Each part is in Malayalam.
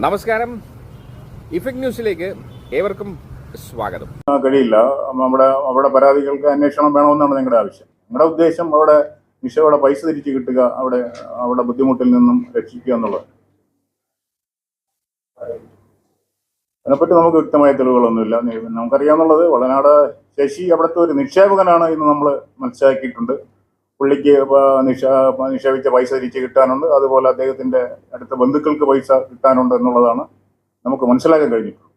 നമസ്കാരം. ഇഫക്ട് ന്യൂസിലേക്ക് ഏവർക്കും സ്വാഗതം. കഴിയില്ല. നമ്മുടെ അവിടെ പരാതികൾക്ക് അന്വേഷണം വേണമെന്നാണ് നിങ്ങളുടെ ആവശ്യം. നിങ്ങളുടെ ഉദ്ദേശം അവിടെ നിഷയുടെ പൈസ തിരിച്ചു കിട്ടുക അവിടെ അവിടെ ബുദ്ധിമുട്ടിൽ നിന്നും രക്ഷിക്കുക എന്നുള്ളത്. അതിനെപ്പറ്റി നമുക്ക് വ്യക്തമായ തെളിവുകളൊന്നുമില്ല. നമുക്കറിയാന്നുള്ളത് വളനാട് ശശി അവിടുത്തെ ഒരു നിക്ഷേപകനാണ് എന്ന് നമ്മൾ മനസ്സിലാക്കിയിട്ടുണ്ട്. പുള്ളിക്ക് നിക്ഷേ നിക്ഷ നിക്ഷേപിച്ച പൈസ തിരിച്ച് കിട്ടാനുണ്ട്. അതുപോലെ അദ്ദേഹത്തിന്റെ അടുത്ത ബന്ധുക്കൾക്ക് പൈസ കിട്ടാനുണ്ട് എന്നുള്ളതാണ് നമുക്ക് മനസ്സിലാക്കാൻ കഴിഞ്ഞിട്ടുള്ളത്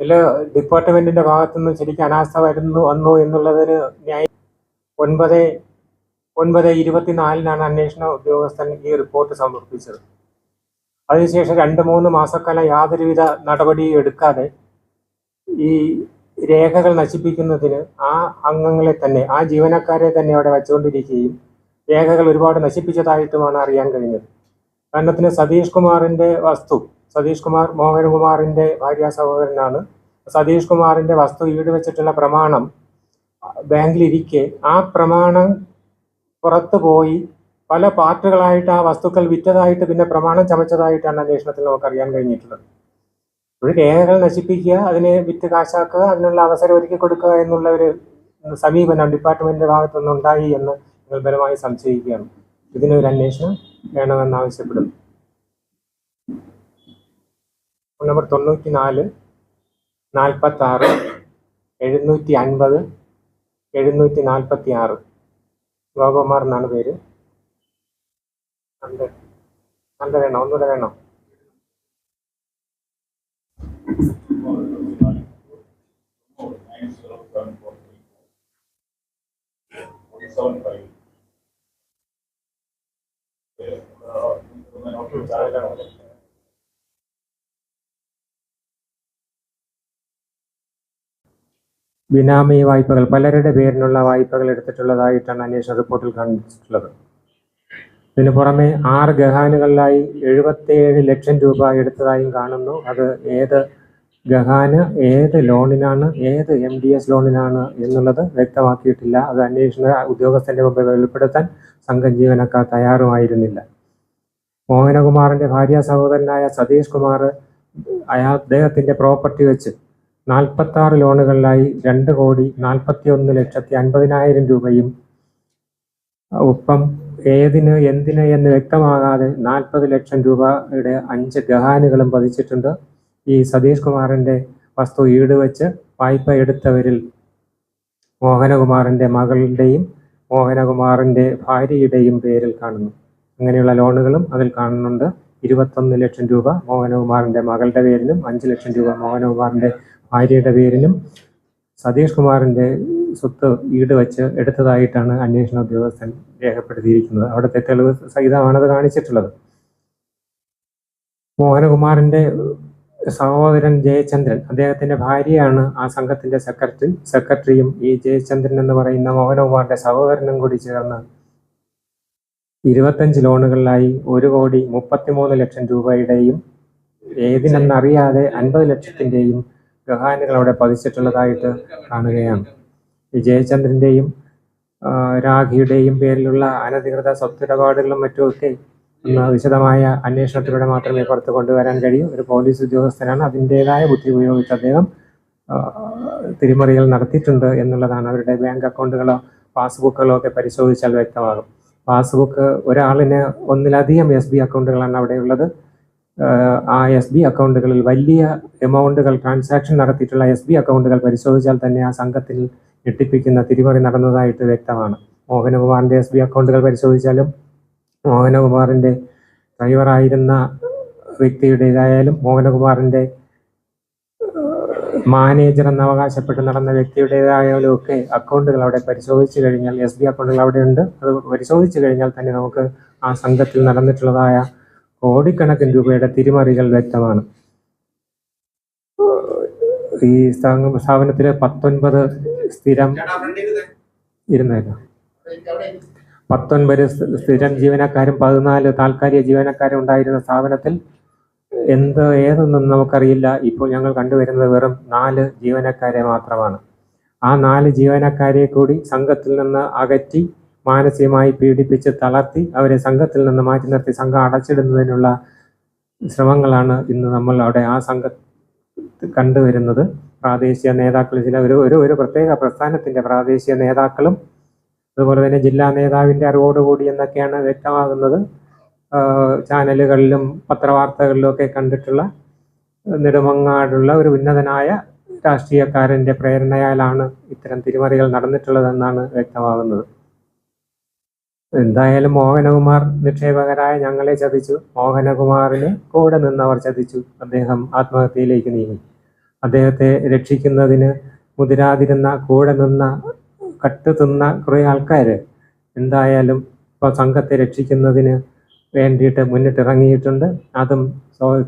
ഇതിൽ ഡിപ്പാർട്ട്മെന്റിന്റെ ഭാഗത്തുനിന്ന് ശരിക്കും അനാസ്ഥ വരുന്നു വന്നു എന്നുള്ളതിന് ന്യായ. ഒൻപത് ഒൻപത് ഇരുപത്തിനാലിനാണ് അന്വേഷണ ഉദ്യോഗസ്ഥൻ ഈ റിപ്പോർട്ട് സമർപ്പിച്ചത്. അതിനുശേഷം രണ്ട് മൂന്ന് മാസക്കാലം യാതൊരുവിധ നടപടിയും എടുക്കാതെ ഈ രേഖകൾ നശിപ്പിക്കുന്നതിന് ആ അംഗങ്ങളെ തന്നെ ആ ജീവനക്കാരെ തന്നെ അവിടെ വച്ചുകൊണ്ടിരിക്കുകയും രേഖകൾ ഒരുപാട് നശിപ്പിച്ചതായിട്ടുമാണ് അറിയാൻ കഴിഞ്ഞത്. കാരണത്തിന് സതീഷ് കുമാറിന്റെ വസ്തു സതീഷ് കുമാർ മോഹൻകുമാറിന്റെ ഭാര്യ സഹോദരനാണ്. സതീഷ് കുമാറിന്റെ വസ്തു ഈട് വെച്ചിട്ടുള്ള പ്രമാണം ബാങ്കിലിരിക്കെ ആ പ്രമാണം പുറത്തു പോയി പല പാർട്ടുകളായിട്ട് ആ വസ്തുക്കൾ വിറ്റതായിട്ട് പിന്നെ പ്രമാണം ചമച്ചതായിട്ടാണ് അന്വേഷണത്തിൽ നമുക്ക് അറിയാൻ കഴിഞ്ഞിട്ടുള്ളത്. ഒരു രേഖകൾ നശിപ്പിക്കുക അതിനെ വിറ്റ് കാശാക്കുക അതിനുള്ള അവസരം ഒരുക്കി കൊടുക്കുക എന്നുള്ള ഒരു സമീപനം ഡിപ്പാർട്ട്മെന്റിന്റെ ഭാഗത്തുനിന്ന് ഉണ്ടായി എന്ന് നിങ്ങൾ ബലമായി സംശയിക്കുകയാണ്. ഇതിനൊരു അന്വേഷണം വേണമെന്ന് ആവശ്യപ്പെടുന്നു ഫോൺ നമ്പർ തൊണ്ണൂറ്റി നാല് നാൽപ്പത്തി ആറ് എഴുന്നൂറ്റി അൻപത് എഴുന്നൂറ്റി നാൽപ്പത്തി ആറ് ഗോപകുമാർ എന്നാണ് പേര്. നല്ല നല്ല വേണോ? ഒന്നുകൂടെ വേണോ? ബിനാമി വായ്പകൾ പലരുടെ പേരിലുള്ള വായ്പകൾ എടുത്തിട്ടുള്ളതായിട്ടാണ് അന്വേഷണ റിപ്പോർട്ടിൽ കാണിച്ചിട്ടുള്ളത് ഇതിനു പുറമെ ആറ് ഗഹാനുകളിലായി എഴുപത്തിയേഴ് ലക്ഷം രൂപ എടുത്തതായും കാണുന്നു. അത് ഏത് ഗഹാന് ഏത് ലോണിനാണ് ഏത് എം ഡി എസ് ലോണിനാണ് എന്നുള്ളത് വ്യക്തമാക്കിയിട്ടില്ല. അത് അന്വേഷണ ഉദ്യോഗസ്ഥന്റെ മുമ്പിൽ വെളിപ്പെടുത്താൻ സംഘം ജീവനക്കാർ തയ്യാറുമായിരുന്നില്ല. മോഹനകുമാറിന്റെ ഭാര്യ സഹോദരനായ സതീഷ് കുമാർ അയാൾ അദ്ദേഹത്തിന്റെ പ്രോപ്പർട്ടി വെച്ച് നാൽപ്പത്തി ആറ് ലോണുകളിലായി രണ്ട് കോടി നാൽപ്പത്തി ഒന്ന് ലക്ഷത്തി അൻപതിനായിരം രൂപയും ഒപ്പം ഏതിന് എന്തിന് എന്ന് വ്യക്തമാകാതെ നാൽപ്പത് ലക്ഷം രൂപയുടെ അഞ്ച് ഗഹാനുകളും പതിച്ചിട്ടുണ്ട് ഈ സതീഷ് കുമാറിന്റെ വസ്തു ഈട് വെച്ച് വായ്പ എടുത്തവരിൽ മോഹനകുമാറിന്റെ മകളുടെയും മോഹനകുമാറിന്റെ ഭാര്യയുടെയും പേരിൽ കാണുന്നു. അങ്ങനെയുള്ള ലോണുകളും അതിൽ കാണുന്നുണ്ട്. ഇരുപത്തൊന്ന് ലക്ഷം രൂപ മോഹനകുമാറിന്റെ മകളുടെ പേരിലും അഞ്ച് ലക്ഷം രൂപ മോഹനകുമാറിന്റെ ഭാര്യയുടെ പേരിലും സതീഷ് കുമാറിന്റെ സ്വത്ത് ഈട് വെച്ച് എടുത്തതായിട്ടാണ് അന്വേഷണ ഉദ്യോഗസ്ഥൻ രേഖപ്പെടുത്തിയിരിക്കുന്നത്. അവിടുത്തെ തെളിവ് സഹിതമാണത് കാണിച്ചിട്ടുള്ളത്. മോഹനകുമാറിന്റെ സഹോദരൻ ജയചന്ദ്രൻ അദ്ദേഹത്തിന്റെ ഭാര്യയാണ് ആ സംഘത്തിന്റെ സെക്രട്ടറി സെക്രട്ടറിയും ഈ ജയചന്ദ്രൻ എന്ന് പറയുന്ന മോഹനകുമാറിന്റെ സഹോദരനും കൂടി ചേർന്ന് ഇരുപത്തഞ്ച് ലോണുകളിലായി ഒരു കോടി മുപ്പത്തിമൂന്ന് ലക്ഷം രൂപയുടെയും ഏതിനെന്നറിയാതെ അൻപത് ലക്ഷത്തിന്റെയും ഗഹാനുകൾ അവിടെ പതിച്ചിട്ടുള്ളതായിട്ട് കാണുകയാണ്. വിജയചന്ദ്രന്റെയും രാഖിയുടെയും പേരിലുള്ള അനധികൃത സ്വത്തിടപാടുകളും മറ്റുമൊക്കെ വിശദമായ അന്വേഷണത്തിലൂടെ മാത്രമേ പുറത്ത് കൊണ്ടുവരാൻ കഴിയൂ. ഒരു പോലീസ് ഉദ്യോഗസ്ഥനാണ്. അതിന്റെതായ ബുദ്ധി ഉപയോഗിച്ച് അദ്ദേഹം തിരിമറികൾ നടത്തിയിട്ടുണ്ട് എന്നുള്ളതാണ് അവരുടെ ബാങ്ക് അക്കൗണ്ടുകളോ പാസ്ബുക്കുകളോ ഒക്കെ പരിശോധിച്ചാൽ വ്യക്തമാകും. പാസ്ബുക്ക് ഒരാളിന് ഒന്നിലധികം എസ് ബി അക്കൗണ്ടുകളാണ് അവിടെയുള്ളത്. ആ എസ് ബി അക്കൗണ്ടുകളിൽ വലിയ എമൗണ്ടുകൾ ട്രാൻസാക്ഷൻ നടത്തിയിട്ടുള്ള എസ് ബി അക്കൗണ്ടുകൾ പരിശോധിച്ചാൽ തന്നെ ആ സംഘത്തിൽ ഞെട്ടിപ്പിക്കുന്ന തിരിമറി നടന്നതായിട്ട് വ്യക്തമാണ്. മോഹനകുമാറിന്റെ എസ് ബി അക്കൗണ്ടുകൾ പരിശോധിച്ചാലും മോഹനകുമാറിന്റെ ഡ്രൈവറായിരുന്ന വ്യക്തിയുടേതായാലും മോഹനകുമാറിന്റെ മാനേജർ എന്ന് അവകാശപ്പെട്ട് നടന്ന വ്യക്തിയുടേതായാലും ഒക്കെ അക്കൗണ്ടുകൾ അവിടെ പരിശോധിച്ചു കഴിഞ്ഞാൽ എസ് ബി അക്കൗണ്ടുകൾ അവിടെ ഉണ്ട്. അത് പരിശോധിച്ചു കഴിഞ്ഞാൽ തന്നെ നമുക്ക് ആ സംഘത്തിൽ നടന്നിട്ടുള്ളതായ കോടിക്കണക്കിന് രൂപയുടെ തിരിമറികൾ വ്യക്തമാണ്. ഈ സ്ഥാപ- സ്ഥാപനത്തിലെ പത്തൊൻപത് സ്ഥിരം ഇരുന്നേക്കാം. പത്തൊൻപത് സ്ഥിരം ജീവനക്കാരും പതിനാല് താൽക്കാലിക ജീവനക്കാരും ഉണ്ടായിരുന്ന സ്ഥാപനത്തിൽ എന്ത് ഏതെന്നും നമുക്കറിയില്ല. ഇപ്പോൾ ഞങ്ങൾ കണ്ടുവരുന്നത് വെറും നാല് ജീവനക്കാരെ മാത്രമാണ്. ആ നാല് ജീവനക്കാരെ കൂടി സംഘത്തിൽ നിന്ന് അകറ്റി മാനസികമായി പീഡിപ്പിച്ച് തളർത്തി അവരെ സംഘത്തിൽ നിന്ന് മാറ്റി നിർത്തി സംഘം അടച്ചിടുന്നതിനുള്ള ശ്രമങ്ങളാണ് ഇന്ന് നമ്മൾ അവിടെ ആ സംഘ കണ്ടുവരുന്നത്. പ്രാദേശിക നേതാക്കൾ ചില ഒരു ഒരു ഒരു പ്രത്യേക പ്രസ്ഥാനത്തിന്റെ പ്രാദേശിക നേതാക്കളും അതുപോലെ തന്നെ ജില്ലാ നേതാവിന്റെ അറിവോടുകൂടി എന്നൊക്കെയാണ് വ്യക്തമാകുന്നത്. ചാനലുകളിലും പത്രവാർത്തകളിലും ഒക്കെ കണ്ടിട്ടുള്ള നെടുമങ്ങാടുള്ള ഒരു ഉന്നതനായ രാഷ്ട്രീയക്കാരന്റെ പ്രേരണയാലാണ് ഇത്തരം തിരിമറികൾ നടന്നിട്ടുള്ളതെന്നാണ് വ്യക്തമാകുന്നത്. എന്തായാലും മോഹനകുമാർ നിക്ഷേപകരായ ഞങ്ങളെ ചതിച്ചു. മോഹനകുമാറിനെ കൂടെ നിന്നവർ ചതിച്ചു. അദ്ദേഹം ആത്മഹത്യയിലേക്ക് നീങ്ങി. അദ്ദേഹത്തെ രക്ഷിക്കുന്നതിന് മുതിരാതിരുന്ന കൂടെ നിന്ന കട്ട് തിന്ന കുറേ ആൾക്കാർ എന്തായാലും ഇപ്പോൾ സംഘത്തെ രക്ഷിക്കുന്നതിന് വേണ്ടിയിട്ട് മുന്നിട്ടിറങ്ങിയിട്ടുണ്ട്. അതും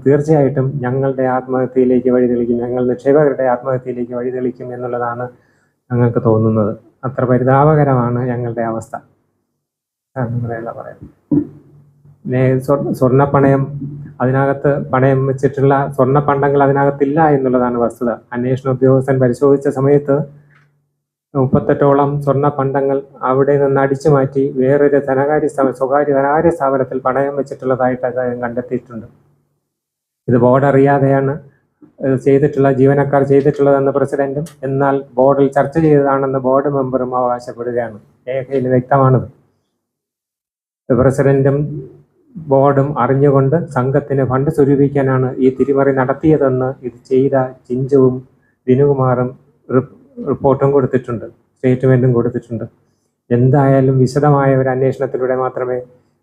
തീർച്ചയായിട്ടും ഞങ്ങളുടെ ആത്മഹത്യയിലേക്ക് വഴിതെളിക്കും ഞങ്ങൾ നിക്ഷേപകരുടെ ആത്മഹത്യയിലേക്ക് വഴിതെളിക്കും എന്നുള്ളതാണ് ഞങ്ങൾക്ക് തോന്നുന്നത്. അത്ര പരിതാപകരമാണ് ഞങ്ങളുടെ അവസ്ഥ. പറയാം സ്വർണപ്പണയം അതിനകത്ത് പണയം വെച്ചിട്ടുള്ള സ്വർണ പണ്ടങ്ങൾ അതിനകത്തില്ല എന്നുള്ളതാണ് വസ്തുത. അന്വേഷണ ഉദ്യോഗസ്ഥൻ പരിശോധിച്ച സമയത്ത് മുപ്പത്തെട്ടോളം സ്വർണ പണ്ടങ്ങൾ അവിടെ നിന്ന് അടിച്ചു മാറ്റി വേറൊരു ധനകാര്യ സ്ഥാപനം സ്വകാര്യ ധനകാര്യ സ്ഥാപനത്തിൽ പണയം വെച്ചിട്ടുള്ളതായിട്ട് അദ്ദേഹം കണ്ടെത്തിയിട്ടുണ്ട്. ഇത് ബോർഡ് അറിയാതെയാണ് ചെയ്തിട്ടുള്ള ജീവനക്കാർ ചെയ്തിട്ടുള്ളതെന്ന് പ്രസിഡന്റും എന്നാൽ ബോർഡിൽ ചർച്ച ചെയ്തതാണെന്ന് ബോർഡ് മെമ്പറും അവകാശപ്പെടുകയാണ്. രേഖയിൽ വ്യക്തമാണത്. പ്രസിഡന്റും ബോർഡും അറിഞ്ഞുകൊണ്ട് സംഘത്തിന് ഫണ്ട് സ്വരൂപിക്കാനാണ് ഈ തിരിമറി നടത്തിയതെന്ന് ഇത് ചെയ്ത ചിഞ്ചുവും ദിനുകുമാറും റിപ്പ് റിപ്പോർട്ടും കൊടുത്തിട്ടുണ്ട് സ്റ്റേറ്റ്മെന്റും കൊടുത്തിട്ടുണ്ട്. എന്തായാലും വിശദമായ ഒരു അന്വേഷണത്തിലൂടെ മാത്രമേ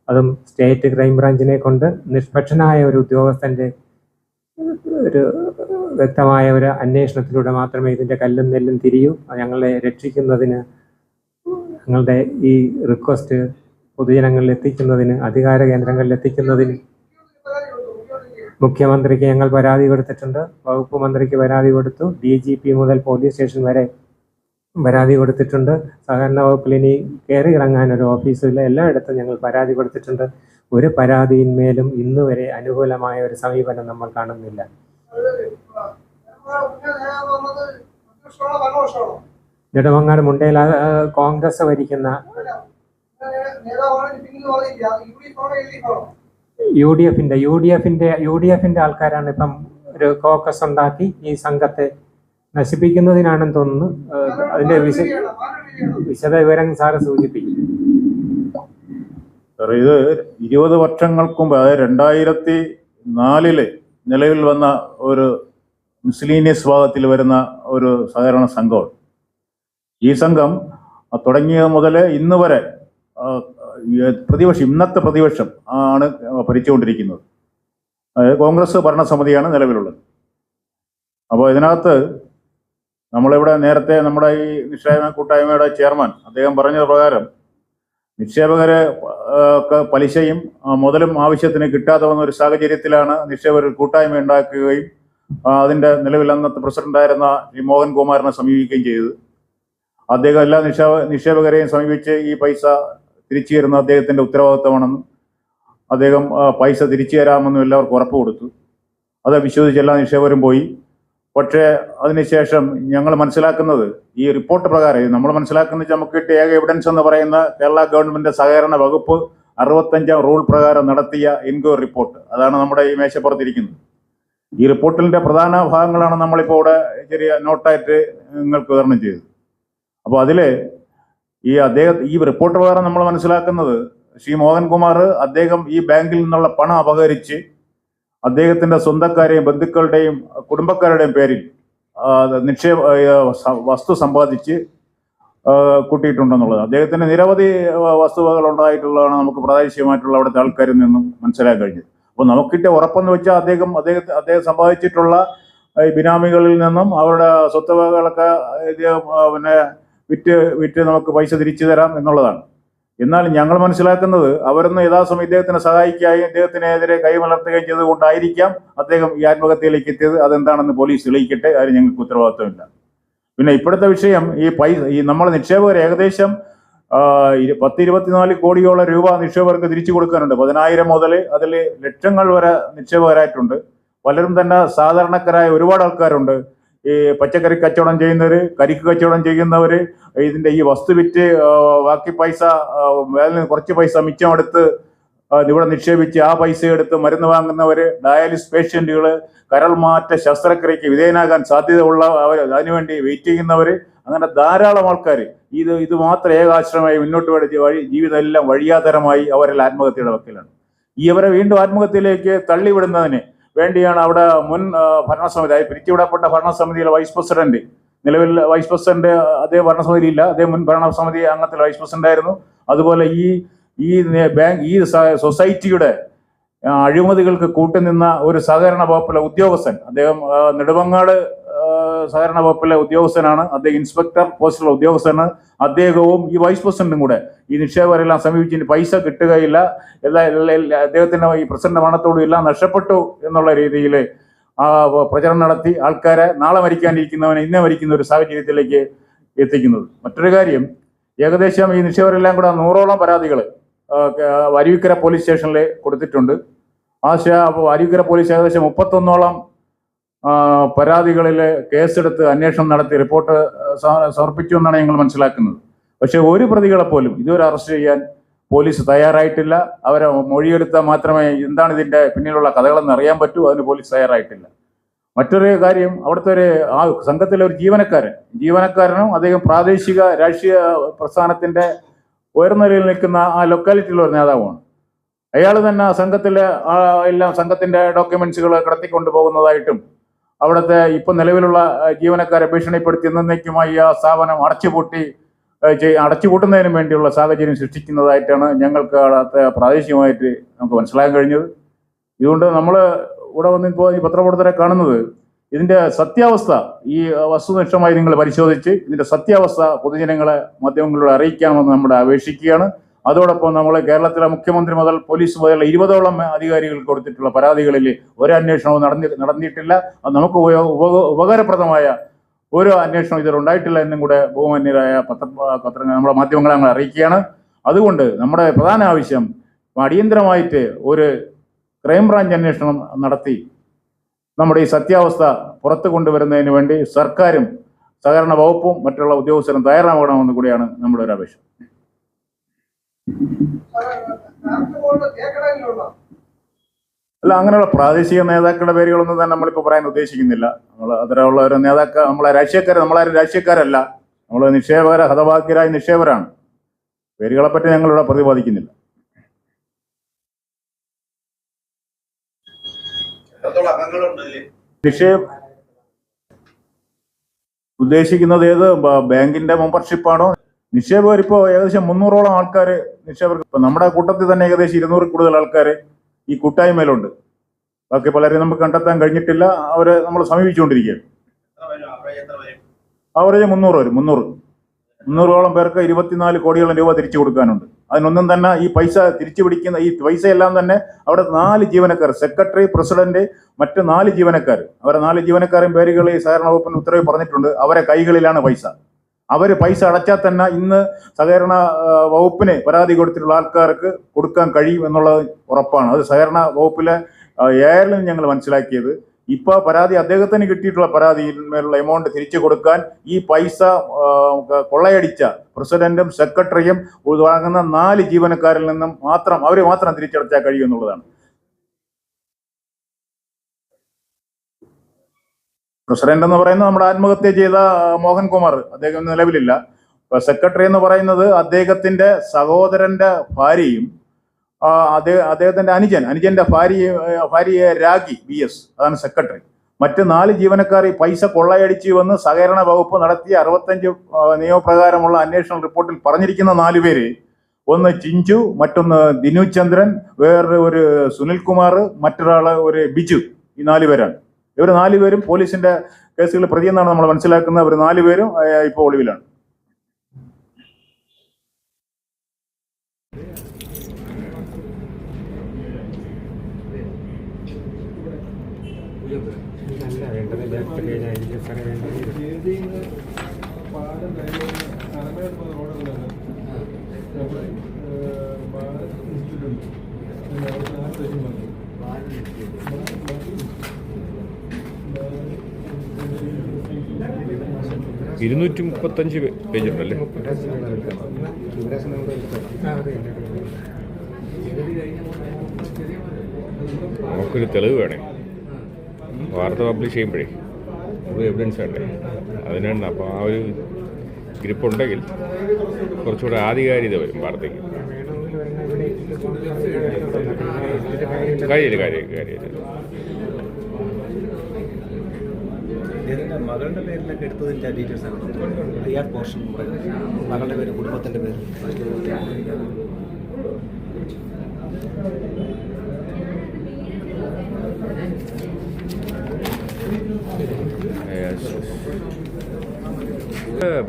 അതും സ്റ്റേറ്റ് ക്രൈംബ്രാഞ്ചിനെ കൊണ്ട് നിഷ്പക്ഷനായ ഒരു ഉദ്യോഗസ്ഥന്റെ ഒരു വ്യക്തമായ ഒരു അന്വേഷണത്തിലൂടെ മാത്രമേ ഇതിന്റെ കല്ലും നെല്ലും തിരിയൂ. ഞങ്ങളെ രക്ഷിക്കുന്നതിന് ഞങ്ങളുടെ ഈ റിക്വസ്റ്റ് പൊതുജനങ്ങളിൽ എത്തിക്കുന്നതിന് അധികാര കേന്ദ്രങ്ങളിൽ എത്തിക്കുന്നതിന് മുഖ്യമന്ത്രിക്ക് ഞങ്ങൾ പരാതി കൊടുത്തിട്ടുണ്ട്. വകുപ്പ് മന്ത്രിക്ക് പരാതി കൊടുത്തു. ഡി ജി പി മുതൽ പോലീസ് സ്റ്റേഷൻ വരെ പരാതി കൊടുത്തിട്ടുണ്ട്. സഹകരണ വകുപ്പിൽ ഇനി കയറി ഇറങ്ങാൻ ഒരു ഓഫീസില്ല എല്ലായിടത്തും ഞങ്ങൾ പരാതി കൊടുത്തിട്ടുണ്ട്. ഒരു പരാതിയിന്മേലും ഇന്ന് വരെ അനുകൂലമായ ഒരു സമീപനം നമ്മൾ കാണുന്നില്ല. നെടുമങ്ങാട് മുണ്ടയിൽ കോൺഗ്രസ് ഭരിക്കുന്ന യു ഡി എഫിന്റെ യു ഡി എഫിന്റെ യു ഡി എഫിന്റെ ആൾക്കാരാണ് ഇപ്പം ഒരു കോക്കസ് ഉണ്ടാക്കി ഈ സംഘത്തെ നശിപ്പിക്കുന്നതിനാണെന്ന് തോന്നുന്നു. അതിന്റെ വിശ വിശദ വിവരങ്ങൾ സാറ് സൂചിപ്പിക്കും. സാർ ഇത് ഇരുപത് വർഷങ്ങൾക്ക് മുമ്പ് അതായത് രണ്ടായിരത്തി നാലിൽ നിലവിൽ വന്ന ഒരു മുസ്ലീനിയസ് വിഭാഗത്തിൽ വരുന്ന ഒരു സഹകരണ സംഘമാണ്. ഈ സംഘം തുടങ്ങിയത് മുതൽ ഇന്ന് വരെ പ്രതിപക്ഷം ഇന്നത്തെ പ്രതിപക്ഷം ആണ് ഭരിച്ചുകൊണ്ടിരിക്കുന്നത്. കോൺഗ്രസ് ഭരണസമിതിയാണ് നിലവിലുള്ളത്. അപ്പോൾ ഇതിനകത്ത് നമ്മളിവിടെ നേരത്തെ നമ്മുടെ ഈ നിക്ഷേപ കൂട്ടായ്മയുടെ ചെയർമാൻ അദ്ദേഹം പറഞ്ഞ പ്രകാരം നിക്ഷേപകര് പലിശയും മുതലും ആവശ്യത്തിന് കിട്ടാതെ വന്ന ഒരു സാഹചര്യത്തിലാണ് നിക്ഷേപകർ കൂട്ടായ്മ ഉണ്ടാക്കുകയും അതിന്റെ നിലവിൽ അന്നത്തെ പ്രസിഡന്റായിരുന്ന ഈ മോഹൻ കുമാറിനെ സമീപിക്കുകയും ചെയ്തത്. അദ്ദേഹം എല്ലാ നിക്ഷേപ നിക്ഷേപകരെയും സമീപിച്ച് ഈ പൈസ തിരിച്ചു തരുന്ന അദ്ദേഹത്തിന്റെ ഉത്തരവാദിത്തമാണെന്നും അദ്ദേഹം പൈസ തിരിച്ചു തരാമെന്നും എല്ലാവർക്കും ഉറപ്പ് കൊടുത്തു. അത് വിശ്വസിച്ച് എല്ലാ നിക്ഷേപകരും പോയി. പക്ഷേ അതിനുശേഷം ഞങ്ങൾ മനസ്സിലാക്കുന്നത് ഈ റിപ്പോർട്ട് പ്രകാരം നമ്മൾ മനസ്സിലാക്കുന്നത് നമുക്ക് കിട്ടിയ ഏക എവിഡൻസ് എന്ന് പറയുന്ന കേരള ഗവൺമെന്റ് സഹകരണ വകുപ്പ് അറുപത്തഞ്ചാം റൂൾ പ്രകാരം നടത്തിയ ഇൻക്വയറി റിപ്പോർട്ട് അതാണ് നമ്മുടെ ഈ മേശപ്പുറത്തിരിക്കുന്നത്. ഈ റിപ്പോർട്ടിന്റെ പ്രധാന ഭാഗങ്ങളാണ് നമ്മളിപ്പോൾ ഇവിടെ ചെറിയ നോട്ടായിട്ട് നിങ്ങൾക്ക് വിതരണം ചെയ്തത്. അപ്പോൾ അതിൽ ഈ അദ്ദേഹം ഈ റിപ്പോർട്ട് പ്രകാരം നമ്മൾ മനസ്സിലാക്കുന്നത് ശ്രീ മോഹൻകുമാർ അദ്ദേഹം ഈ ബാങ്കിൽ നിന്നുള്ള പണം അപഹരിച്ച് അദ്ദേഹത്തിന്റെ സ്വന്തക്കാരെയും ബന്ധുക്കളുടെയും കുടുംബക്കാരുടെയും പേരിൽ നിക്ഷേപ വസ്തു സമ്പാദിച്ച് കൂട്ടിയിട്ടുണ്ടെന്നുള്ളത്. അദ്ദേഹത്തിന് നിരവധി വസ്തുവകൾ ഉണ്ടായിട്ടുള്ളതാണ് നമുക്ക് പ്രാദേശികമായിട്ടുള്ള അവിടുത്തെ ആൾക്കാരിൽ നിന്നും മനസ്സിലാക്കാൻ കഴിഞ്ഞത്. അപ്പോൾ നമുക്കിട്ട് ഉറപ്പെന്ന് വെച്ചാൽ അദ്ദേഹം അദ്ദേഹത്തെ അദ്ദേഹം സമ്പാദിച്ചിട്ടുള്ള ബിനാമികളിൽ നിന്നും അവരുടെ സ്വത്തുവകകളൊക്കെ പിന്നെ വിറ്റ് വിറ്റ് നമുക്ക് പൈസ തിരിച്ചു തരാം എന്നുള്ളതാണ്. എന്നാൽ ഞങ്ങൾ മനസ്സിലാക്കുന്നത് അവരൊന്ന് യഥാസമയം ഇദ്ദേഹത്തിനെ സഹായിക്കുകയും ഇദ്ദേഹത്തിനെതിരെ കൈമലർത്തുകയും ചെയ്തുകൊണ്ടായിരിക്കാം അദ്ദേഹം ഈ ആത്മഹത്യയിലേക്ക് എത്തിയത്. അതെന്താണെന്ന് പോലീസ് തെളിയിക്കട്ടെ. അതിന് ഞങ്ങൾക്ക് ഉത്തരവാദിത്വമില്ല. പിന്നെ ഇപ്പോഴത്തെ വിഷയം ഈ പൈസ ഈ നമ്മൾ നിക്ഷേപകർ ഏകദേശം പത്ത് ഇരുപത്തിനാല് കോടിയോളം രൂപ നിക്ഷേപകർക്ക് തിരിച്ചു കൊടുക്കാനുണ്ട്. പതിനായിരം മുതൽ അതിൽ ലക്ഷങ്ങൾ വരെ നിക്ഷേപകരായിട്ടുണ്ട്. പലരും തന്നെ സാധാരണക്കാരായ ഒരുപാട് ആൾക്കാരുണ്ട്. ഈ പച്ചക്കറി കച്ചവടം ചെയ്യുന്നവര് കരിക്ക് കച്ചവടം ചെയ്യുന്നവര് ഇതിന്റെ ഈ വസ്തു വിറ്റ് ബാക്കി പൈസ വേദന കുറച്ച് പൈസ മിച്ചം എടുത്ത് ഇവിടെ നിക്ഷേപിച്ച് ആ പൈസ എടുത്ത് മരുന്ന് വാങ്ങുന്നവര് ഡയാലിസ് പേഷ്യന്റുകൾ കരൾ മാറ്റ ശസ്ത്രക്രിയക്ക് വിധേയനാകാൻ സാധ്യതയുള്ള അവർ അതിനുവേണ്ടി വെയിറ്റ് ചെയ്യുന്നവര് അങ്ങനെ ധാരാളം ആൾക്കാർ ഇത് ഇത് മാത്രം ഏകാശ്രമമായി മുന്നോട്ട് പഠിച്ച് വഴി ജീവിതം എല്ലാം വഴിയാതരമായി അവരെല്ലാം ആത്മഹത്യയുടെ വക്കിലാണ്. ഈ അവരെ വീണ്ടും ആത്മഹത്യയിലേക്ക് തള്ളിവിടുന്നതിന് വേണ്ടിയാണ് അവിടെ മുൻ ഭരണസമിതി അതായത് പിരിച്ചുവിടപ്പെട്ട ഭരണസമിതിയിലെ വൈസ് പ്രസിഡന്റ് നിലവിൽ വൈസ് പ്രസിഡന്റ് അതേ ഭരണസമിതിയില്ല അതേ മുൻ ഭരണസമിതി അംഗത്തിൽ വൈസ് പ്രസിഡന്റ് ആയിരുന്നു. അതുപോലെ ഈ ഈ ബാങ്ക് ഈ സൊസൈറ്റിയുടെ അഴിമതികൾക്ക് കൂട്ടുനിന്ന ഒരു സഹകരണ വകുപ്പിലെ ഉദ്യോഗസ്ഥൻ അദ്ദേഹം നെടുമങ്ങാട് സഹകരണ വകുപ്പിലെ ഉദ്യോഗസ്ഥനാണ് അദ്ദേഹം ഇൻസ്പെക്ടർ പോസ്റ്റിലുള്ള ഉദ്യോഗസ്ഥനാണ്. അദ്ദേഹവും ഈ വൈസ് പ്രസിഡന്റും കൂടെ ഈ നിക്ഷേപകരെല്ലാം സമീപിച്ചിട്ട് പൈസ കിട്ടുകയില്ല. എല്ലാ അദ്ദേഹത്തിന്റെ ഈ പ്രസിഡന്റ് മരണത്തോടും എല്ലാം നഷ്ടപ്പെട്ടു എന്നുള്ള രീതിയിൽ പ്രചരണം നടത്തി ആൾക്കാരെ നാളെ മരിക്കാനിരിക്കുന്നവനെ ഇന്നെ മരിക്കുന്ന ഒരു സാഹചര്യത്തിലേക്ക് എത്തിക്കുന്നത്. മറ്റൊരു കാര്യം ഏകദേശം ഈ നിക്ഷേപരെല്ലാം കൂടെ നൂറോളം പരാതികൾ അരുവിക്കര പോലീസ് സ്റ്റേഷനിൽ കൊടുത്തിട്ടുണ്ട്. ആ അരുവിക്കര പോലീസ് ഏകദേശം മുപ്പത്തൊന്നോളം പരാതികളിൽ കേസെടുത്ത് അന്വേഷണം നടത്തി റിപ്പോർട്ട് സമർപ്പിച്ചു എന്നാണ് ഞങ്ങൾ മനസ്സിലാക്കുന്നത്. പക്ഷേ ഒരു പ്രതികളെ പോലും ഇതുവരെ അറസ്റ്റ് ചെയ്യാൻ പോലീസ് തയ്യാറായിട്ടില്ല. അവരെ മൊഴിയെടുത്താൽ മാത്രമേ എന്താണ് ഇതിന്റെ പിന്നിലുള്ള കഥകളെന്ന് അറിയാൻ പറ്റൂ. അതിന് പോലീസ് തയ്യാറായിട്ടില്ല. മറ്റൊരു കാര്യം അവിടുത്തെ ഒരു ആ സംഘത്തിലെ ഒരു ജീവനക്കാരൻ ജീവനക്കാരനും അദ്ദേഹം പ്രാദേശിക രാഷ്ട്രീയ പ്രസ്ഥാനത്തിന്റെ ഉയർന്ന നിലയിൽ നിൽക്കുന്ന ആ ലൊക്കാലിറ്റിയിലുള്ള ഒരു നേതാവാണ് അയാൾ തന്നെ സംഘത്തിലെ എല്ലാം സംഘത്തിന്റെ ഡോക്യുമെൻസുകൾ കടത്തിക്കൊണ്ടു പോകുന്നതായിട്ടും അവിടുത്തെ ഇപ്പൊ നിലവിലുള്ള ജീവനക്കാരെ ഭീഷണിപ്പെടുത്തി എന്നേക്കുമായി ആ സ്ഥാപനം അടച്ചുപൂട്ടി അടച്ചുപൂട്ടുന്നതിന് വേണ്ടിയുള്ള സാഹചര്യം സൃഷ്ടിക്കുന്നതായിട്ടാണ് ഞങ്ങൾക്ക് അവിടുത്തെ പ്രാദേശികമായിട്ട് നമുക്ക് മനസ്സിലാക്കാൻ കഴിഞ്ഞത്. ഇതുകൊണ്ട് നമ്മൾ ഇവിടെ വന്നിപ്പോൾ ഈ പത്രപ്രവർത്തകരെ കാണുന്നത് ഇതിന്റെ സത്യാവസ്ഥ ഈ വസ്തുനിഷ്ഠമായി നിങ്ങൾ പരിശോധിച്ച് ഇതിന്റെ സത്യാവസ്ഥ പൊതുജനങ്ങളെ മാധ്യമങ്ങളിലൂടെ അറിയിക്കാമെന്ന് നമ്മുടെ അപേക്ഷിക്കുകയാണ്. അതോടൊപ്പം നമ്മൾ കേരളത്തിലെ മുഖ്യമന്ത്രി മുതൽ പോലീസ് മുതലുള്ള ഇരുപതോളം അധികാരികൾക്ക് കൊടുത്തിട്ടുള്ള പരാതികളിൽ ഒരു അന്വേഷണവും നടന്നി നടന്നിട്ടില്ല. നമുക്ക് ഉപകാരപ്രദമായ ഒരു അന്വേഷണം ഇതിൽ ഉണ്ടായിട്ടില്ല എന്നും കൂടെ ബഹുമാന്യരായ പത്ര പത്ര നമ്മുടെ മാധ്യമങ്ങളെ ഞങ്ങൾ അറിയിക്കുകയാണ്. അതുകൊണ്ട് നമ്മുടെ പ്രധാന ആവശ്യം അടിയന്തരമായിട്ട് ഒരു ക്രൈംബ്രാഞ്ച് അന്വേഷണം നടത്തി നമ്മുടെ ഈ സത്യാവസ്ഥ പുറത്തു കൊണ്ടുവരുന്നതിന് വേണ്ടി സർക്കാരും സഹകരണ വകുപ്പും മറ്റുള്ള ഉദ്യോഗസ്ഥരും തയ്യാറാവണമെന്ന് കൂടിയാണ് നമ്മുടെ ഒരു അപേക്ഷ. അല്ല അങ്ങനെയുള്ള പ്രാദേശിക നേതാക്കളുടെ പേരുകളൊന്നും തന്നെ നമ്മളിപ്പോൾ പറയാൻ ഉദ്ദേശിക്കുന്നില്ല. നമ്മൾ അത്തരമുള്ള ഒരു നേതാക്ക നമ്മളെ രാഷ്ട്രീയക്കാർ നമ്മളാരും രാഷ്ട്രീയക്കാരല്ല. നമ്മൾ നിക്ഷേപകര ഹതഭാഗ്യരായ നിക്ഷേപരാണ്. പേരുകളെ പറ്റി ഞങ്ങളിവിടെ പ്രതിപാദിക്കുന്നില്ല. നിക്ഷേപ ഉദ്ദേശിക്കുന്നത് ഏത്? ബാങ്കിന്റെ മെമ്പർഷിപ്പാണോ? നിക്ഷേപകർ ഇപ്പോൾ ഏകദേശം മുന്നൂറോളം ആൾക്കാർ നിക്ഷേപകർക്ക് ഇപ്പൊ നമ്മുടെ കൂട്ടത്തിൽ തന്നെ ഏകദേശം ഇരുന്നൂറിൽ കൂടുതൽ ആൾക്കാർ ഈ കൂട്ടായ്മയിലുണ്ട്. ബാക്കി പലരെയും നമുക്ക് കണ്ടെത്താൻ കഴിഞ്ഞിട്ടില്ല. അവരെ നമ്മൾ സമീപിച്ചുകൊണ്ടിരിക്കുകയാണ്. ആവറേജ് മുന്നൂറ് വരും മുന്നൂറ്. മുന്നൂറോളം പേർക്ക് ഇരുപത്തിനാല് കോടിയോളം രൂപ തിരിച്ചു കൊടുക്കാനുണ്ട്. അതിനൊന്നും തന്നെ ഈ പൈസ തിരിച്ചു പിടിക്കുന്ന ഈ പൈസയെല്ലാം തന്നെ അവിടെ നാല് ജീവനക്കാർ സെക്രട്ടറി പ്രസിഡന്റ് മറ്റ് നാല് ജീവനക്കാർ അവരെ നാല് ജീവനക്കാരും പേരുകൾ ഈ സഹകരണ വകുപ്പിന് ഉത്തരവ് പറഞ്ഞിട്ടുണ്ട്. അവരെ കൈകളിലാണ് പൈസ. അവർ പൈസ അടച്ചാൽ തന്നെ ഇന്ന് സഹകരണ വകുപ്പിന് പരാതി കൊടുത്തിട്ടുള്ള ആൾക്കാർക്ക് കൊടുക്കാൻ കഴിയും എന്നുള്ളത് ഉറപ്പാണ്. അത് സഹകരണ വകുപ്പിലെ എയറിൽ ഞങ്ങൾ മനസ്സിലാക്കിയത്. ഇപ്പോൾ പരാതി അദ്ദേഹത്തിന് കിട്ടിയിട്ടുള്ള പരാതിയിന്മേലുള്ള എമൗണ്ട് തിരിച്ചു കൊടുക്കാൻ ഈ പൈസ കൊള്ളയടിച്ച പ്രസിഡന്റും സെക്രട്ടറിയും വാങ്ങുന്ന നാല് ജീവനക്കാരിൽ നിന്നും മാത്രം അവരെ മാത്രം തിരിച്ചടച്ചാൽ കഴിയും എന്നുള്ളതാണ്. പ്രസിഡന്റ് എന്ന് പറയുന്നത് നമ്മുടെ ആത്മഹത്യ ചെയ്ത മോഹൻകുമാർ. അദ്ദേഹം നിലവിലില്ല. ഇപ്പൊ സെക്രട്ടറി എന്ന് പറയുന്നത് അദ്ദേഹത്തിന്റെ സഹോദരന്റെ ഭാര്യയും അദ്ദേഹത്തിന്റെ അനുജൻ അനുജന്റെ ഭാര്യ ഭാര്യയെ രാഗി ബി എസ് അതാണ് സെക്രട്ടറി. മറ്റ് നാല് ജീവനക്കാർ ഈ പൈസ കൊള്ളയടിച്ചു വന്ന് സഹകരണ വകുപ്പ് നടത്തിയ അറുപത്തഞ്ച് നിയമപ്രകാരമുള്ള അന്വേഷണ റിപ്പോർട്ടിൽ പറഞ്ഞിരിക്കുന്ന നാല് പേര് ഒന്ന് ചിഞ്ചു മറ്റൊന്ന് ദിനു ചന്ദ്രൻ വേറൊരു ഒരു സുനിൽകുമാർ മറ്റൊരാൾ ഒരു ബിജു ഈ നാല് പേരാണ്. ഇവർ നാലുപേരും പോലീസിന്റെ കേസുകൾ പ്രതിയെന്നാണ് നമ്മൾ മനസ്സിലാക്കുന്നത്. അവർ നാലുപേരും ഇപ്പോൾ ഒളിവിലാണ്. ഇരുന്നൂറ്റി മുപ്പത്തഞ്ച് പേജ് ഉണ്ടല്ലേ നമുക്കൊരു തെളിവ് വേണേ. വാർത്ത പബ്ലിഷ് ചെയ്യുമ്പോഴേ. നമുക്ക് എവിഡൻസ് വേണ്ടേ. അതിനാണ് അപ്പോൾ ആ ഒരു ഗ്രിപ്പ് ഉണ്ടെങ്കിൽ കുറച്ചുകൂടെ ആധികാരികത വരും വാർത്തയ്ക്ക്. കാര്യമില്ല കാര്യമില്ല കാര്യമില്ല ഇതിന്റെ മകളുടെ പേരിലൊക്കെ എടുത്തതിന്റെ ഡീറ്റെയിൽസ് ആണ് ആ പോർഷൻ മകളുടെ പേര് കുടുംബത്തിന്റെ പേര്.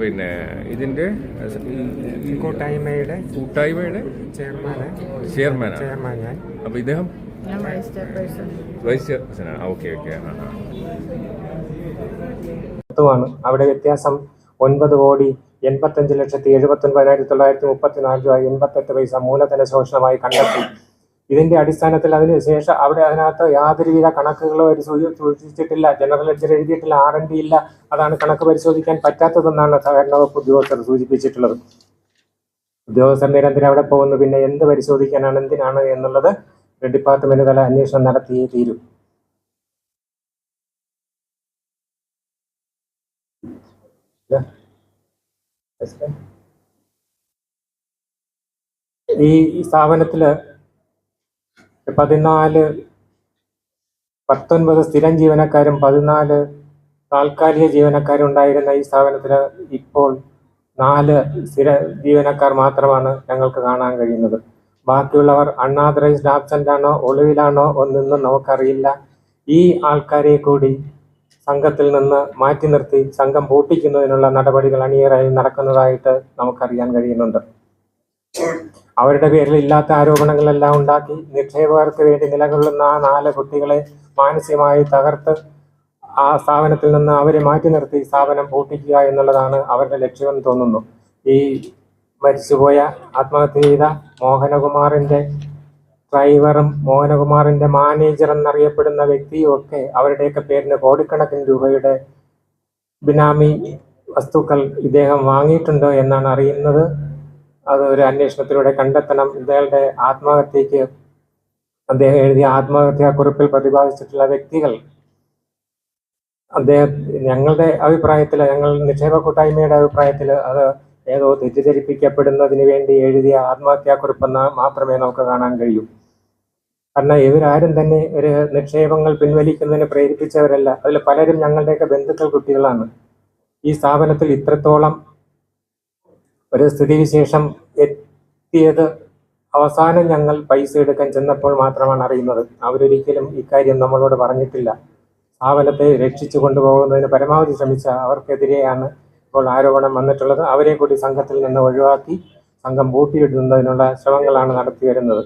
പിന്നെ ഇതിന്റെ കൂട്ടായ്മയുടെ കൂട്ടായ്മയുടെ ചെയർമാന് ചെയർമാനാണ്. ചെയർമാൻ ഞാൻ അപ്പോൾ ഇദ്ദേഹം വൈസ് ചെയർപേഴ്സൺ വൈസ് ചെയർപേഴ്സൺ ആ ഓക്കെ ഓക്കെ ആ ആ. ാണ് അവിടെ വ്യത്യാസം ഒൻപത് കോടി എൺപത്തഞ്ച് ലക്ഷത്തി എഴുപത്തി ഒൻപതിനായിരത്തി തൊള്ളായിരത്തി മുപ്പത്തിനാല് രൂപ എൺപത്തെട്ട് പൈസ മൂലധന ശോഷണമായി കണ്ടെത്തി. ഇതിന്റെ അടിസ്ഥാനത്തിൽ അതിന് ശേഷം അവിടെ അതിനകത്ത് യാതൊരുവിധ കണക്കുകളോ ഒരു സൂചിപ്പിച്ചിട്ടില്ല ജനറൽ ലെഡ്ജർ എഴുതിയിട്ടില്ല ആർ എൻ ഡി ഇല്ല. അതാണ് കണക്ക് പരിശോധിക്കാൻ പറ്റാത്തതെന്നാണ് സഹകരണ വകുപ്പ് ഉദ്യോഗസ്ഥർ സൂചിപ്പിച്ചിട്ടുള്ളത്. ഉദ്യോഗസ്ഥർ നിരന്തരം അവിടെ പോകുന്നു. പിന്നെ എന്ത് പരിശോധിക്കാനാണ് എന്തിനാണ് എന്നുള്ളത് ഡിപ്പാർട്ട്മെന്റ് തല അന്വേഷണം നടത്തിയേ തീരൂ. ഈ സ്ഥാപനത്തിൽ പതിനാല് പത്തൊൻപത് സ്ഥിരം ജീവനക്കാരും പതിനാല് താൽക്കാലിക ജീവനക്കാരും ഉണ്ടായിരുന്ന ഈ സ്ഥാപനത്തിൽ ഇപ്പോൾ നാല് സ്ഥിര ജീവനക്കാർ മാത്രമാണ് ഞങ്ങൾക്ക് കാണാൻ കഴിയുന്നത്. ബാക്കിയുള്ളവർ അൺആതറൈസ്ഡ് ആബ്സെന്റ് ആണോ ഒളിവിലാണോ ഒന്നും നമുക്കറിയില്ല. ഈ ആൾക്കാരെ കൂടി സംഘത്തിൽ നിന്ന് മാറ്റി നിർത്തി സംഘം പൂട്ടിക്കുന്നതിനുള്ള നടപടികൾ അണിയറായി നടക്കുന്നതായിട്ട് നമുക്കറിയാൻ കഴിയുന്നുണ്ട്. അവരുടെ പേരിൽ ഇല്ലാത്ത ആരോപണങ്ങളെല്ലാം ഉണ്ടാക്കി നിക്ഷേപകർക്ക് വേണ്ടി നിലകൊള്ളുന്ന ആ നാല് കുട്ടികളെ മാനസികമായി തകർത്ത് ആ സ്ഥാപനത്തിൽ നിന്ന് അവരെ മാറ്റി നിർത്തി സ്ഥാപനം പൂട്ടിക്കുക എന്നുള്ളതാണ് അവരുടെ ലക്ഷ്യമെന്ന് തോന്നുന്നു. ഈ മരിച്ചുപോയ ആത്മഹത്യ ചെയ്ത മോഹനകുമാറിന്റെ ഡ്രൈവറും മോഹനകുമാറിന്റെ മാനേജർ എന്നറിയപ്പെടുന്ന വ്യക്തിയും ഒക്കെ അവരുടെയൊക്കെ പേരിന് കോടിക്കണക്കിന് രൂപയുടെ ബിനാമി വസ്തുക്കൾ ഇദ്ദേഹം വാങ്ങിയിട്ടുണ്ടോ എന്നാണ് അറിയുന്നത്. അത് ഒരു അന്വേഷണത്തിലൂടെ കണ്ടെത്തണം. ഇദ്ദേഹത്തെ ആത്മഹത്യക്ക് അദ്ദേഹം എഴുതിയ ആത്മഹത്യാ കുറിപ്പിൽ പ്രതിപാദിച്ചിട്ടുള്ള വ്യക്തികൾ. അദ്ദേഹം ഞങ്ങളുടെ അഭിപ്രായത്തിൽ ഞങ്ങൾ നിക്ഷേപ കൂട്ടായ്മയുടെ അഭിപ്രായത്തിൽ അത് ഏതോ തെറ്റിദ്ധരിപ്പിക്കപ്പെടുന്നതിന് വേണ്ടി എഴുതിയ ആത്മഹത്യാ കുറിപ്പെന്ന് മാത്രമേ നമുക്ക് കാണാൻ കഴിയൂ. കാരണം ഇവരാരും തന്നെ ഒരു നിക്ഷേപങ്ങൾ പിൻവലിക്കുന്നതിന് പ്രേരിപ്പിച്ചവരല്ല. അതിൽ പലരും ഞങ്ങളുടെയൊക്കെ ബന്ധുക്കൾ കുട്ടികളാണ്. ഈ സ്ഥാപനത്തിൽ ഇത്രത്തോളം ഒരു സ്ഥിതിവിശേഷം എത്തിയത് അവസാനം ഞങ്ങൾ പൈസ എടുക്കാൻ ചെന്നപ്പോൾ മാത്രമാണ് അറിയുന്നത്. അവരൊരിക്കലും ഇക്കാര്യം നമ്മളോട് പറഞ്ഞിട്ടില്ല. സ്ഥാപനത്തെ രക്ഷിച്ചു കൊണ്ടുപോകുന്നതിന് പരമാവധി ശ്രമിച്ച അവർക്കെതിരെയാണ് ഇപ്പോൾ ആരോപണം വന്നിട്ടുള്ളത്. അവരെ കൂടി സംഘത്തിൽ നിന്ന് ഒഴിവാക്കി സംഘം പൂട്ടിയിടുന്നതിനുള്ള ശ്രമങ്ങളാണ് നടത്തി വരുന്നത്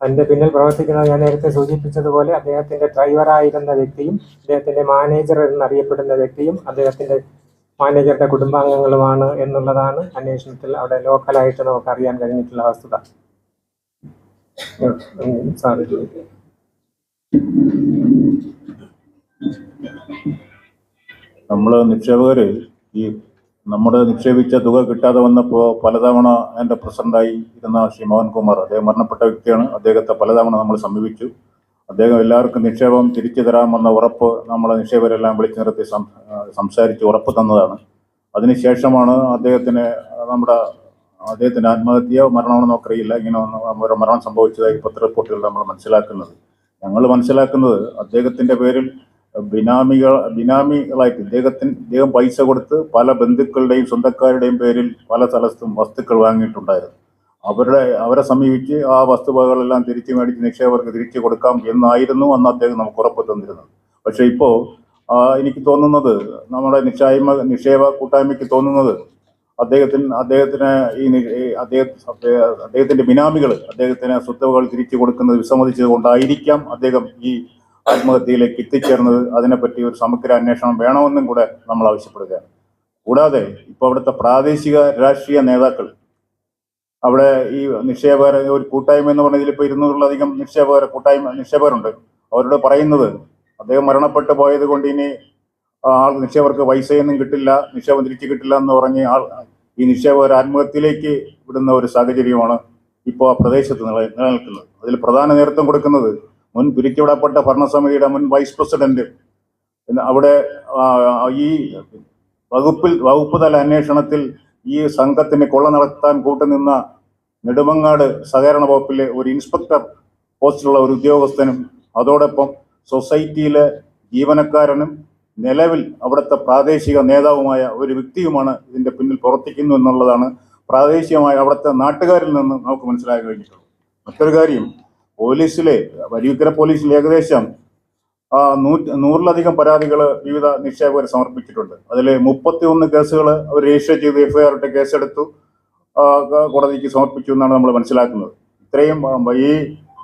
അതിന്റെ പിന്നിൽ പ്രവർത്തിക്കുന്നത് ഞാൻ നേരത്തെ സൂചിപ്പിച്ചതുപോലെ അദ്ദേഹത്തിന്റെ ഡ്രൈവറായിരുന്ന വ്യക്തിയും അദ്ദേഹത്തിന്റെ മാനേജർ എന്നറിയപ്പെടുന്ന വ്യക്തിയും അദ്ദേഹത്തിന്റെ മാനേജറുടെ കുടുംബാംഗങ്ങളുമാണ് എന്നുള്ളതാണ് അന്വേഷണത്തിൽ അവിടെ ലോക്കലായിട്ട് നമുക്ക് അറിയാൻ കഴിഞ്ഞിട്ടുള്ള വസ്തുത. നിക്ഷേപകര് നമ്മൾ നിക്ഷേപകർ ഈ നമ്മുടെ നിക്ഷേപിച്ച തുക കിട്ടാതെ വന്നപ്പോൾ പലതവണ എന്റെ പ്രസിഡന്റായി ഇരുന്ന ശ്രീ മോഹൻകുമാർ അദ്ദേഹം മരണപ്പെട്ട വ്യക്തിയാണ്. അദ്ദേഹത്തെ പലതവണ നമ്മൾ സമീപിച്ചു. അദ്ദേഹം എല്ലാവർക്കും നിക്ഷേപം തിരിച്ചു തരാമെന്ന ഉറപ്പ് നമ്മളെ നിക്ഷേപരെല്ലാം വിളിച്ചു നിർത്തി സംസാരിച്ച് ഉറപ്പ് തന്നതാണ്. അതിനുശേഷമാണ് അദ്ദേഹത്തിന് നമ്മുടെ അദ്ദേഹത്തിന് ആത്മഹത്യയോ മരണമോ നമുക്കറിയില്ല. ഇങ്ങനെ ഒരു മരണം സംഭവിച്ചതായി പത്ര റിപ്പോർട്ടുകൾ നമ്മൾ മനസ്സിലാക്കുന്നത്. ഞങ്ങൾ മനസ്സിലാക്കുന്നത് അദ്ദേഹത്തിന്റെ പേരിൽ ബിനാമികൾ ബിനാമികളായിട്ട് ഇദ്ദേഹത്തിന് ഇദ്ദേഹം പൈസ കൊടുത്ത് പല ബന്ധുക്കളുടെയും സ്വന്തക്കാരുടെയും പേരിൽ പല സ്ഥലത്തും വസ്തുക്കൾ വാങ്ങിയിട്ടുണ്ടായിരുന്നു. അവരുടെ അവരെ സമീപിച്ച് ആ വസ്തുവകകളെല്ലാം തിരിച്ചു മേടിച്ച് നിക്ഷേപകർക്ക് തിരിച്ചു കൊടുക്കാം എന്നായിരുന്നു അന്ന് അദ്ദേഹം നമുക്ക് ഉറപ്പ് തന്നിരുന്നത്. പക്ഷേ ഇപ്പോൾ എനിക്ക് തോന്നുന്നത് നമ്മുടെ നിക്ഷായ്മ നിക്ഷേപ കൂട്ടായ്മയ്ക്ക് തോന്നുന്നത് അദ്ദേഹത്തിന് അദ്ദേഹത്തിന് ഈ അദ്ദേഹം അദ്ദേഹത്തിന്റെ ബിനാമികൾ അദ്ദേഹത്തിന് സ്വത്തുവകൾ തിരിച്ചു കൊടുക്കുന്നത് വിസമ്മതിച്ചത് കൊണ്ടായിരിക്കാം അദ്ദേഹം ഈ ആത്മഹത്യയിലേക്ക് എത്തിച്ചേർന്നത് അതിനെപ്പറ്റി ഒരു സമഗ്ര അന്വേഷണം വേണമെന്നും കൂടെ നമ്മൾ ആവശ്യപ്പെടുകയാണ്. കൂടാതെ ഇപ്പോൾ അവിടുത്തെ പ്രാദേശിക രാഷ്ട്രീയ നേതാക്കൾ അവിടെ ഈ നിക്ഷേപകർ ഒരു കൂട്ടായ്മ എന്ന് പറഞ്ഞതിൽ ഇപ്പോൾ ഇരുന്നൂറിലധികം നിക്ഷേപകർ കൂട്ടായ്മ നിക്ഷേപകരുണ്ട്. അവരോട് പറയുന്നത് അദ്ദേഹം മരണപ്പെട്ടു പോയത് കൊണ്ട് ഇനി ആൾ നിക്ഷേപകർക്ക് പൈസയൊന്നും കിട്ടില്ല നിക്ഷേപം തിരിച്ചു കിട്ടില്ല എന്ന് പറഞ്ഞ് ആൾ ഈ നിക്ഷേപകർ ആത്മഹത്യയിലേക്ക് വിടുന്ന ഒരു സാഹചര്യമാണ് ഇപ്പോൾ ആ പ്രദേശത്ത് നില നിലനിൽക്കുന്നത്. അതിൽ പ്രധാന നേതൃത്വം കൊടുക്കുന്നത് മുൻ പിരിച്ചുവിടപ്പെട്ട ഭരണസമിതിയുടെ മുൻ വൈസ് പ്രസിഡന്റ്. അവിടെ ഈ വകുപ്പിൽ വകുപ്പ് തല അന്വേഷണത്തിൽ ഈ സംഘത്തിന് കൊള്ള നടത്താൻ കൂട്ടുനിന്ന നെടുമങ്ങാട് സഹകരണ വകുപ്പിലെ ഒരു ഇൻസ്പെക്ടർ പോസ്റ്റിലുള്ള ഒരു ഉദ്യോഗസ്ഥനും അതോടൊപ്പം സൊസൈറ്റിയിലെ ജീവനക്കാരനും നിലവിൽ അവിടുത്തെ പ്രാദേശിക നേതാവുമായ ഒരു വ്യക്തിയുമാണ് ഇതിന്റെ പിന്നിൽ പ്രവർത്തിക്കുന്നു എന്നുള്ളതാണ് പ്രാദേശികമായ അവിടുത്തെ നാട്ടുകാരിൽ നിന്ന് നമുക്ക് മനസ്സിലാക്കി കഴിഞ്ഞിട്ടുള്ളത്. മറ്റൊരു കാര്യം പോലീസിലെ വരിയുത്തര പോലീസിൽ ഏകദേശം നൂറ്റി നൂറിലധികം പരാതികൾ വിവിധ നിക്ഷേപകർ സമർപ്പിച്ചിട്ടുണ്ട്. അതിൽ മുപ്പത്തി ഒന്ന് കേസുകൾ അവർ രജിസ്റ്റർ ചെയ്ത് എഫ്ഐആർ ഇട്ട് കേസെടുത്തു. കോടതിക്ക് സമർപ്പിച്ചു എന്നാണ് നമ്മൾ മനസ്സിലാക്കുന്നത്. ഇത്രയും ഈ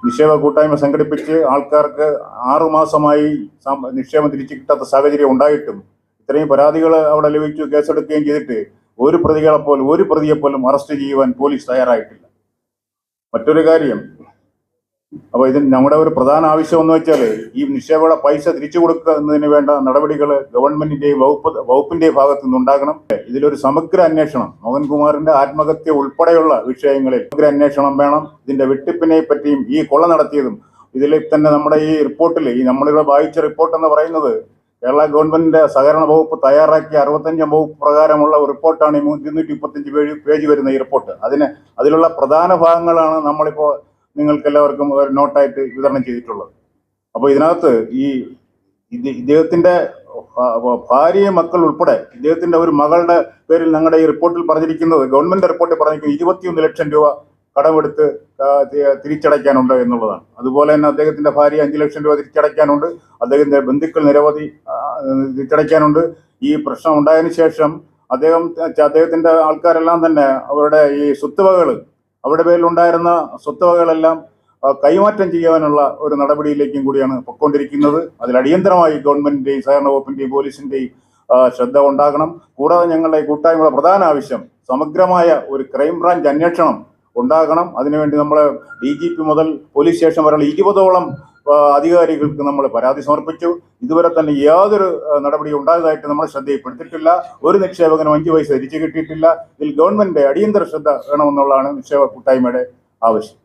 നിക്ഷേപ കൂട്ടായ്മ സംഘടിപ്പിച്ച് ആൾക്കാർക്ക് ആറുമാസമായി മാസമായി നിക്ഷേപം തിരിച്ചു കിട്ടാത്ത സാഹചര്യം ഉണ്ടായിട്ടും ഇത്രയും പരാതികൾ അവിടെ ലഭിച്ചു കേസെടുക്കുകയും ചെയ്തിട്ട് ഒരു പ്രതികളെപ്പോലും ഒരു പ്രതിയെപ്പോലും അറസ്റ്റ് ചെയ്യുവാൻ പോലീസ് തയ്യാറായിട്ടില്ല. മറ്റൊരു കാര്യം അപ്പൊ ഇതിന് നമ്മുടെ ഒരു പ്രധാന ആവശ്യം എന്ന് വെച്ചാൽ ഈ നിക്ഷേപയുടെ പൈസ തിരിച്ചു കൊടുക്കുന്നതിന് വേണ്ട നടപടികൾ ഗവൺമെന്റിന്റെയും വകുപ്പ് വകുപ്പിന്റെയും ഭാഗത്തു നിന്നുണ്ടാകണം ഇതിലൊരു സമഗ്ര അന്വേഷണം മോഹൻകുമാറിന്റെ ആത്മഹത്യ ഉൾപ്പെടെയുള്ള വിഷയങ്ങളിൽ സമഗ്ര അന്വേഷണം വേണം. ഇതിന്റെ വെട്ടിപ്പിനെ പറ്റിയും ഈ കൊള്ള നടത്തിയതും. ഇതിൽ തന്നെ നമ്മുടെ ഈ റിപ്പോർട്ടിൽ ഈ നമ്മളിവിടെ വായിച്ച റിപ്പോർട്ട് എന്ന് പറയുന്നത് കേരള ഗവൺമെന്റിന്റെ സഹകരണ വകുപ്പ് തയ്യാറാക്കിയ അറുപത്തഞ്ചാം വകുപ്പ് പ്രകാരമുള്ള റിപ്പോർട്ടാണ് ഈ ഇരുന്നൂറ്റി മുപ്പത്തഞ്ച് പേജ് പേജ് വരുന്ന ഈ റിപ്പോർട്ട്. അതിന് അതിലുള്ള പ്രധാന ഭാഗങ്ങളാണ് നമ്മളിപ്പോൾ നിങ്ങൾക്ക് എല്ലാവർക്കും ഒരു നോട്ടായിട്ട് വിതരണം ചെയ്തിട്ടുള്ളത്. അപ്പോൾ ഇതിനകത്ത് ഈ ഇദ്ദേഹത്തിന്റെ ഭാര്യയും ഭാര്യ മക്കൾ ഉൾപ്പെടെ ഇദ്ദേഹത്തിന്റെ ഒരു മകളുടെ പേരിൽ ഞങ്ങളുടെ ഈ റിപ്പോർട്ടിൽ പറഞ്ഞിരിക്കുന്നത് ഗവൺമെന്റ് റിപ്പോർട്ടിൽ പറഞ്ഞിരിക്കുന്നത് ഇരുപത്തിയൊന്ന് ലക്ഷം രൂപ കടമെടുത്ത് തിരിച്ചടയ്ക്കാനുണ്ട് എന്നുള്ളതാണ്. അതുപോലെ തന്നെ അദ്ദേഹത്തിന്റെ ഭാര്യ അഞ്ച് ലക്ഷം രൂപ തിരിച്ചടയ്ക്കാനുണ്ട്. അദ്ദേഹത്തിന്റെ ബന്ധുക്കൾ നിരവധി തിരിച്ചടയ്ക്കാനുണ്ട്. ഈ പ്രശ്നം ഉണ്ടായതിനു ശേഷം അദ്ദേഹം അദ്ദേഹത്തിന്റെ ആൾക്കാരെല്ലാം തന്നെ അവരുടെ ഈ സ്വത്തുവകകൾ അവരുടെ പേരിലുണ്ടായിരുന്ന സ്വത്തുവകകളെല്ലാം കൈമാറ്റം ചെയ്യാനുള്ള ഒരു നടപടിയിലേക്കും കൂടിയാണ് പൊക്കൊണ്ടിരിക്കുന്നത് അതിൽ അടിയന്തരമായി ഗവൺമെന്റിന്റെയും സഹകരണ വകുപ്പിന്റെയും പോലീസിന്റെയും ശ്രദ്ധ ഉണ്ടാകണം. കൂടാതെ ഞങ്ങളുടെ കൂട്ടായ്മയുടെ പ്രധാന ആവശ്യം സമഗ്രമായ ഒരു ക്രൈംബ്രാഞ്ച് അന്വേഷണം ഉണ്ടാകണം. അതിനുവേണ്ടി നമ്മൾ ഡി ജി പി മുതൽ പോലീസ് സ്റ്റേഷൻ വരെയുള്ള ഇരുപതോളം അധികാരികൾക്ക് നമ്മൾ പരാതി സമർപ്പിച്ചു. ഇതുവരെ തന്നെ യാതൊരു നടപടിയും നടപടി ഉണ്ടായതായിട്ട് നമ്മൾ ശ്രദ്ധയിൽപ്പെടുത്തിയിട്ടില്ല. ഒരു നിക്ഷേപകനും അഞ്ച് പൈസ തിരിച്ചു കിട്ടിയിട്ടില്ല. ഇതിൽ ഗവൺമെന്റ് അടിയന്തര ശ്രദ്ധ വേണമെന്നുള്ളതാണ് നിക്ഷേപ കൂട്ടായ്മയുടെ ആവശ്യം.